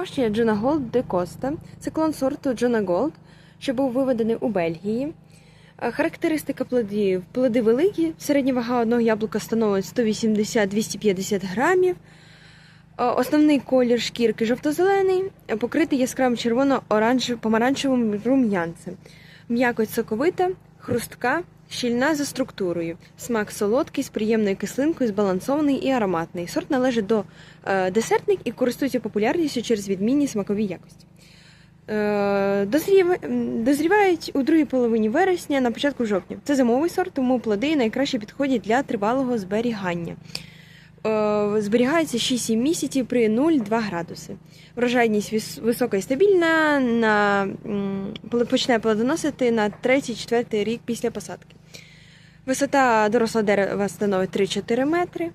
Домашня Джона Голд де Коста це клон сорту Джона Голд, що був виведений у Бельгії. Е, Характеристика плодів. Плоди великі, середня вага одного яблука становить 180-250 грамів. Е, Основний колір шкірки жовто-зелений, покритий яскравим червоно-оранжевим рум'янцем. М'якоть соковита, хрустка, щільна за структурою. Смак солодкий, з приємною кислинкою, збалансований і ароматний. Сорт належить до е, десертних і користується популярністю через відмінні смакові якості. Е, дозрів- Дозрівають у другій половині вересня на початку жовтня. Це зимовий сорт, тому плоди найкраще підходять для тривалого зберігання. Е, Зберігається 6-7 місяців при 0,2 градуси. Врожайність висока і стабільна, на, почне плодоносити на 3-4 рік після посадки. Висота дорослого дерева становить 3-4 метри.